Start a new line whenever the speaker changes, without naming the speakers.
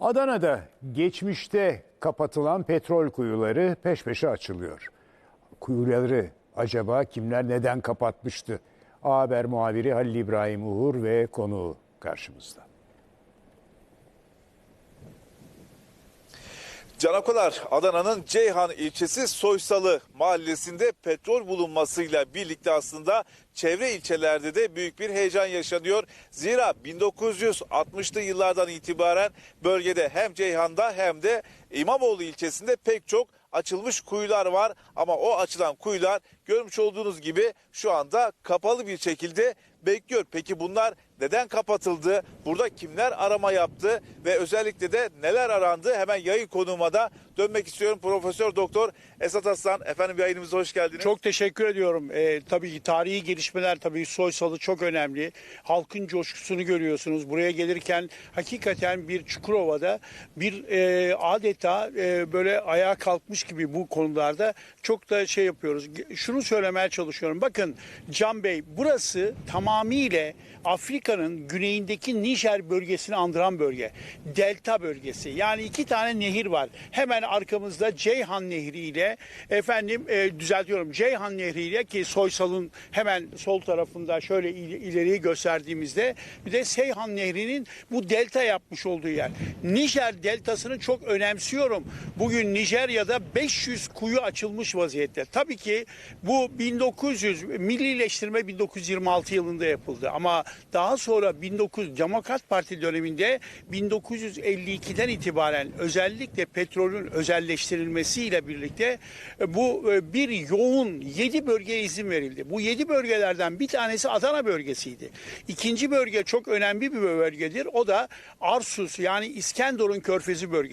Adana'da geçmişte kapatılan petrol kuyuları peş peşe açılıyor. Kuyuları acaba kimler neden kapatmıştı? A Haber muhabiri Halil İbrahim Uğur ve konuğu karşımızda.
Canakolar Adana'nın Ceyhan ilçesi Soysalı mahallesinde petrol bulunmasıyla birlikte aslında çevre ilçelerde de büyük bir heyecan yaşanıyor. Zira 1960'lı yıllardan itibaren bölgede hem Ceyhan'da hem de İmamoğlu ilçesinde pek çok açılmış kuyular var ama o açılan kuyular görmüş olduğunuz gibi şu anda kapalı bir şekilde bekliyor. Peki bunlar neden kapatıldı? Burada kimler arama yaptı ve özellikle de neler arandı? Hemen yayın konuğuma da dönmek istiyorum. Profesör Doktor Esat Aslan efendim yayınımıza hoş geldiniz.
Çok teşekkür ediyorum. Ee, tabii ki tarihi gelişmeler tabii Soysalı çok önemli. Halkın coşkusunu görüyorsunuz. Buraya gelirken hakikaten bir Çukurova'da bir e, adeta e, böyle ayağa kalkmış gibi bu konularda çok da şey yapıyoruz. Şunu söylemeye çalışıyorum. Bakın Can Bey burası tamamıyla Afrika'nın güneyindeki Nijer bölgesini andıran bölge. Delta bölgesi. Yani iki tane nehir var. Hemen arkamızda Ceyhan Nehri ile efendim e, düzeltiyorum Ceyhan Nehri ile ki Soysal'ın hemen sol tarafında şöyle il- ileriyi gösterdiğimizde bir de Seyhan Nehri'nin bu delta yapmış olduğu yer. Nijer deltasını çok önemsiyorum. Bugün Nijerya'da 500 kuyu açılmış vaziyette. Tabii ki bu 1900 millileştirme 1926 yılında yapıldı ama daha sonra 19 Demokrat Parti döneminde 1952'den itibaren özellikle petrolün özelleştirilmesiyle birlikte e, bu e, bir yoğun 7 bölgeye izin verildi. Bu 7 bölgelerden bir tanesi Adana bölgesiydi. İkinci bölge çok önemli bir bölgedir. O da Arsus yani İskenderun Körfezi bölgesi.